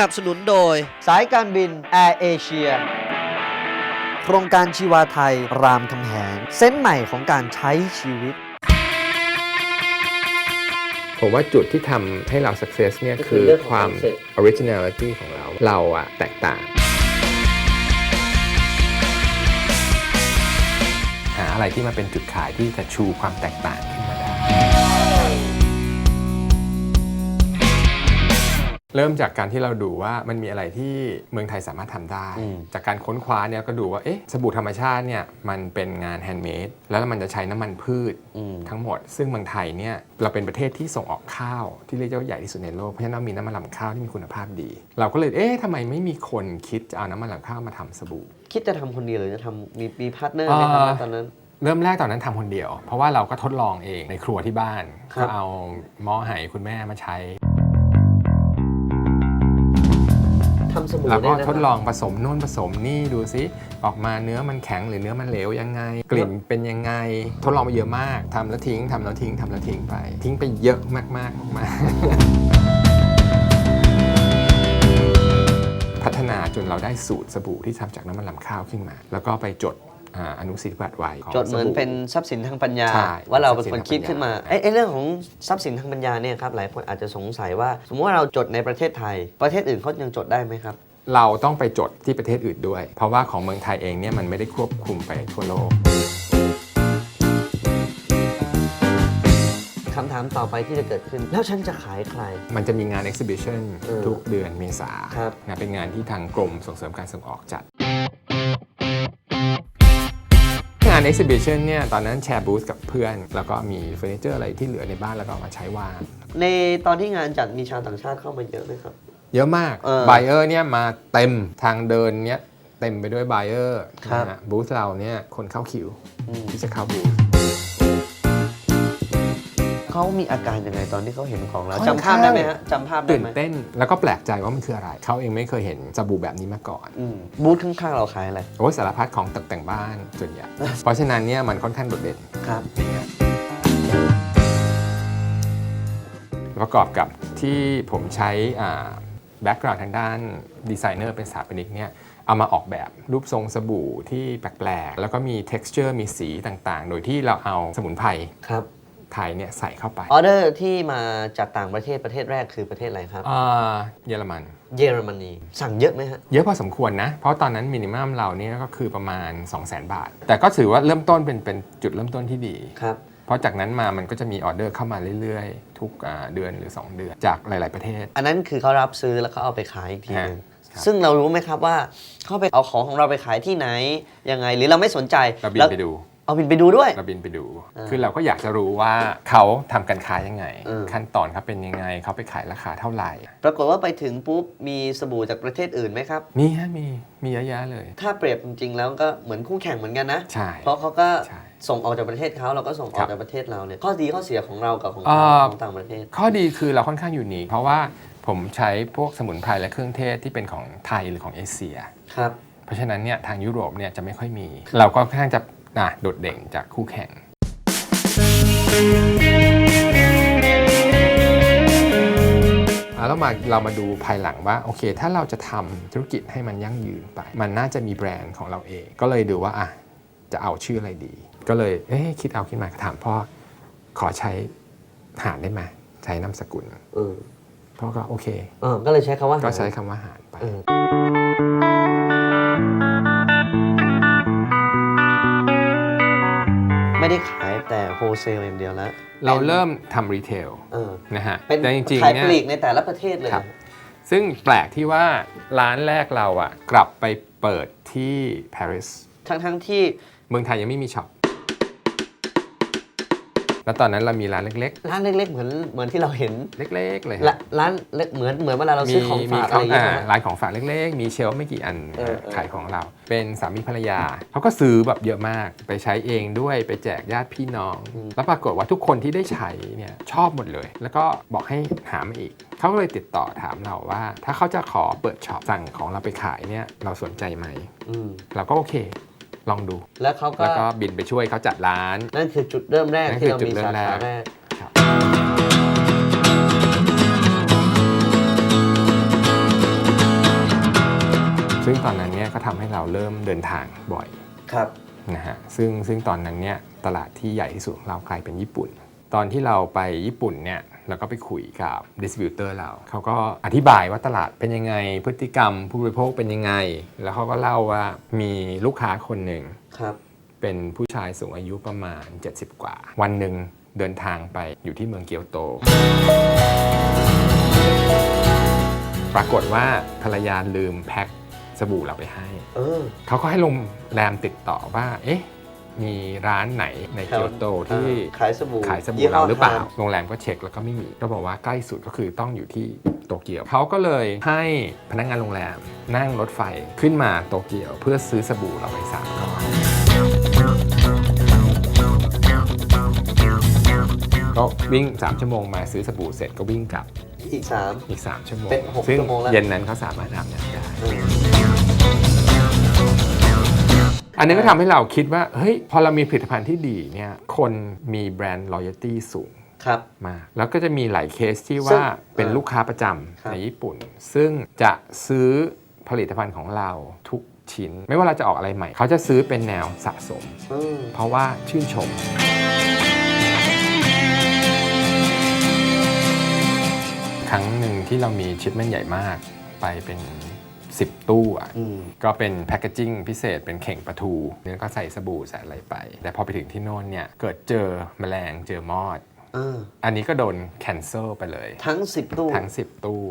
นับสนุนโดย สายการบินแอร์เอเชียโครงการชีวาไทย รามคำแหงเส้นใหม่ของการใช้ชีวิต ผมว่าจุดที่ทำให้เรา success เนี่ยก็คืคืออเรื่องของความ concept originality ของเรา เราอะแตกต่าง หาอะไรที่มาเป็นจุดขายที่จะชูความแตกต่างขึ้น เริ่มจากการที่เราดูว่ามันมีอะไรที่เมืองไทยสามารถทำได้อืมจากการค้นคว้าเนี่ยก็ดูว่าเอ๊ะสบู่ธรรมชาติเนี่ยมันเป็นงานแฮนด์เมดแล้วมันจะใช้น้ำมันพืชอืมทั้งหมด ซึ่งเมืองไทยเนี่ยเราเป็นประเทศที่ส่งออกข้าวที่เรียกว่าใหญ่ที่สุดในโลกเพราะฉะนั้นเรามีน้ำมันลำข้าวที่มีคุณภาพดี เราก็เลยเอ๊ะทำไมไม่มีคนคิดจะเอาน้ำมันลำข้าวมาทำสบู่ คิดจะทำคนเดียวหรือจะทำมีมีพาร์ทเนอร์ไหมครับอ่าตอนนั้นเริ่มแรกตอนนั้นทำคนเดียว เพราะว่าเราก็ทดลองเองในครัวที่บ้านครับก็เอาหม้อไหคุณแม่มาใช้ ทำสบู่แล้วก็เนี่ยนะทดลองผสมนู่นผสมนี่ดูซิออกมาเนื้อมันแข็งหรือเนื้อมันเหลวยังไง กลิ่นเป็นยังไง ทดลองมาเยอะมากทำแล้วทิ้งทำแล้วทิ้งทำแล้วทิ้งไป ทิ้งไปเยอะมากๆมากๆพัฒนาจนเราได้สูตรสบู่ที่ทำจากน้ำมันลำข้าวขึ้นมา แล้วก็ไปจด อ่าอนุสิทธิบัตรไว้ของจดเหมือนสบู่เป็นทรัพย์สินทางปัญญาใช่ว่าเราเป็นคนคิดทรัพย์สินทางปัญญาขึ้นมาไอ้ไอ้เรื่องของทรัพย์สินทางปัญญาเนี่ยครับหลายคนอาจจะสงสัยว่า สมมติว่าเราจดในประเทศไทย ประเทศอื่นเขายังจดได้ไหมครับ เราต้องไปจดที่ประเทศอื่นด้วย เพราะว่าของเมืองไทยเองเนี่ยมันไม่ได้ควบคุมไปทั่วโลกคำถามต่อไปที่จะเกิดขึ้น แล้วฉันจะขายใคร มันจะมีงาน exhibition เออทุกเดือนเมษาครับนะเป็นงานที่ทางกรมส่งเสริมการส่งออกจัด งาน exhibition เนี่ยตอนนั้นแชร์บูธกับเพื่อน แล้วก็มีเฟอร์นิเจอร์อะไรที่เหลือในบ้านแล้วก็เอามาใช้วาง ในตอนที่งานจัดมีชาวต่างชาติเข้ามาเยอะไหมครับ เยอะมากเออไบเออร์เนี่ยมาเต็มทางเดินเนี่ยเต็มไปด้วยไบเออร์ครับ นะฮะบูธเราเนี่ยคนเข้าคิวอืมที่จะเข้าบูธ เขามีอาการยังไงตอนที่เขาเห็นของเราค่อนจำภาพได้ไหมฮะจำภาพได้ตื่นไหมเต้นแล้วก็แปลกใจว่ามันคืออะไร เขาเองไม่เคยเห็นสบู่แบบนี้มาก่อน อืมบูธข้างๆเราขายอะไร โอ้ยสารพัดของตกแต่งบ้านส่วนใหญ่ เพราะฉะนั้นเนี่ยมันค่อนข้างโดดเด่น ครับ ประกอบกับที่ผมใช้แบ็กกราวด์ทางด้านดีไซเนอร์เป็นสถาปนิกเนี่ยเอามาออกแบบรูปทรงสบู่ที่แปลกๆ แล้วก็มี texture มีสีต่างๆ โดยที่เราเอาสมุนไพรครับ ไทยเนี่ยใส่เข้าไปออเดอร์ที่มาจากต่างประเทศประเทศแรกคือประเทศอะไรครับ อ่าเยอรมัน เยอรมนีสั่งเยอะไหมฮะ เยอะพอสมควรนะ เพราะตอนนั้นมินิมัมเราเนี่ยก็คือประมาณ 2 0 0 0 0 0 บาท แต่ก็ถือว่าเริ่มต้นเป็นเป็นจุดเริ่มต้นที่ดี ครับ เพราะจากนั้นมามันก็จะมีออเดอร์เข้ามาเรื่อยๆ ทุกอ่าเดือนหรือ 2 เดือนจากหลาย ๆประเทศ อันนั้นคือเขารับซื้อแล้วเขาเอาไปขายอีกทีหนึงครับซึ่งเรารู้ไหมครับว่าเขาไปเอาของของเราไปขายที่ไหนยังไง หรือเราไม่สนใจเราบินแล้วไปดู เอาบินไปดูด้วย เราบินไปดูอ่าคือเราก็อยากจะรู้ว่าเขาทำการค้ายังไง เออ ขั้นตอนเขาเป็นยังไง เขาไปขายราคาเท่าไหร่ ปรากฏว่าไปถึงปุ๊บมีสบู่จากประเทศอื่นไหมครับ มีฮะมี มีเยอะแยะเลย ถ้าเปรียบจริงๆแล้วก็เหมือนคู่แข่งเหมือนกันนะ ใช่ เพราะเขาก็ใช่ส่งออกจากประเทศเขาเราก็ส่งอครัอกบจากประเทศเราเนี่ยข้อดีข้อเสียของเรากับของอ่เขาาของต่างประเทศ ข้อดีคือเราค่อนข้างอยู่นีเพราะว่าผมใช้พวกสมุนไพรและเครื่องเทศที่เป็นของไทยหรือของเอเชีย ครับ เพราะฉะนั้นเนี่ยทางยุโรปเนี่ยจะไม่ค่อยมี เราก็ค่อนข้างจะ อะโดดเด่นจากคู่แข่งอะแล้วมาเรามาดูภายหลังว่าโอเค ถ้าเราจะทำธุรกิจให้มันยั่งยืนไป มันน่าจะมีแบรนด์ของเราเอง ก็เลยดูว่าอะจะเอาชื่ออะไรดี ก็เลยเอ๊ะคิดเอาคิดมาถามพ่อขอใช้หารได้ไหมใช้นามสกุลเออพ่อก็โอเคเออก็เลยใช้คำว่าก็ใช้คำว่าหารไป ไม่ได้ขายแต่โฮเซลอย่างเดียวแล้วเราเริ่มทำรีเทลเออนะฮะเป็นแต่จริงขายๆเนี่ปยลีกในแต่ละประเทศเลยครับ ซึ่งแปลกที่ว่าร้านแรกเราอะกลับไปเปิดที่ปารีสทั้งทั้งๆที่เมืองไทยยังไม่มีช็อป แล้วตอนนั้นเรามีร้านเล็ก ร้านเล็กๆ เหมือนเหมือนที่เราเห็นๆ เล็กๆ เลยละร้านเล็กเหมือนเหมือนเวลาเราซื้อของมีฝากอะไรอย่างเงี้ยอ่านะร้านของฝากเล็ก ๆ มีเชลฟ์ไม่กี่อันเออเออ ขายของเรา เป็นสามีภรรยา เขาก็ซื้อแบบเยอะมาก ไปใช้เองด้วย ไปแจกญาติพี่น้อง แล้วปรากฏว่าทุกคนที่ได้ใช้เนี่ยชอบหมดเลย แล้วก็บอกให้หามาอีก เขาก็เลยติดต่อถามเราว่า ถ้าเขาจะขอเปิดช็อปสั่งของเราไปขายเนี่ย เราสนใจไหม อืม เราก็โอเค ลองดู แล้วเขาก็แล้วก็บินไปช่วยเขาจัดร้าน นั่นคือจุดเริ่มแรกนั่นคืที่อเราจุดมีเริ่สามแรขาก แรกครับเซึ่งตอนนั้นเนี่ยก็ทำให้เราเริ่มเดินทางบ่อย ครับ นะฮะซึ่งซึ่งตอนนั้นเนี่ยตลาดที่ใหญ่ที่สุดของเรากลายเป็นญี่ปุ่น ตอนที่เราไปญี่ปุ่นเนี่ย เราก็ไปคุยกับดิสติบิวเตอร์เราเขาก็อธิบายว่าตลาดเป็นยังไง พฤติกรรมผู้บริโภคเป็นยังไง แล้วเขาก็เล่าว่ามีลูกค้าคนหนึ่งครับ เป็นผู้ชายสูงอายุประมาณ 70 กว่า วันหนึ่งเดินทางไปอยู่ที่เมืองเกียวโต ปรากฏว่าภรรยาลืมแพ็คสบู่เราไปให้ เออ เขาก็ให้โรงแรมติดต่อว่า เอ๊ะ มีร้านไหนในเกียวโตที่ขายสบู่ขายสบู่ยี่ห้เราหรือเปล่าทนโรงแรมก็เช็คแล้วก็ไม่มี ก็บอกว่าใกล้สุดก็คือต้องอยู่ที่โตเกียว เขาก็เลยให้พนักงานโรงแรมนั่งรถไฟขึ้นมาโตเกียว เพื่อซื้อสบู่เราไปสามก้อนก็วิ่ง 3 ชั่วโมงมาซื้อสบู่เสร็จก็วิ่งกลับอีกสามอีก 3 ชั่วโมง เป็นหกซึ่งชั่วโมงแล้ว เย็นนั้นเขาสามารถอาบน้ำได้เออ อันนี้ก็ทำให้เราคิดว่าเฮ้ยพอเรามีผลิตภัณฑ์ที่ดีเนี่ยคนมีแบรนด์ loyalty สูงครับ มากแล้วก็จะมีหลายเคสที่ซึ่ว่างเป็นเอ่อลูกค้าประจครับำในญี่ปุ่น ซึ่งจะซื้อผลิตภัณฑ์ของเราทุกชิ้น ไม่ว่าเราจะออกอะไรใหม่ เขาจะซื้อเป็นแนวสะสมเออเพราะว่าชื่นชม ครั้งหนึ่งที่เรามีชิปเมนใหญ่มากไปเป็น 10 ตู้อะอืมก็เป็นแพคเกจิ้งพิเศษเป็นเข่งปลาทูเนี่ยก็ใส่สบู่ใส่อะไรไป แต่พอไปถึงที่โน่นเนี่ยเกิดเจอแมลงเจอมอดเอออันนี้ก็โดนแคนเซิลไปเลย ทั้งสิบตู้ ทั้ง 10 ตู้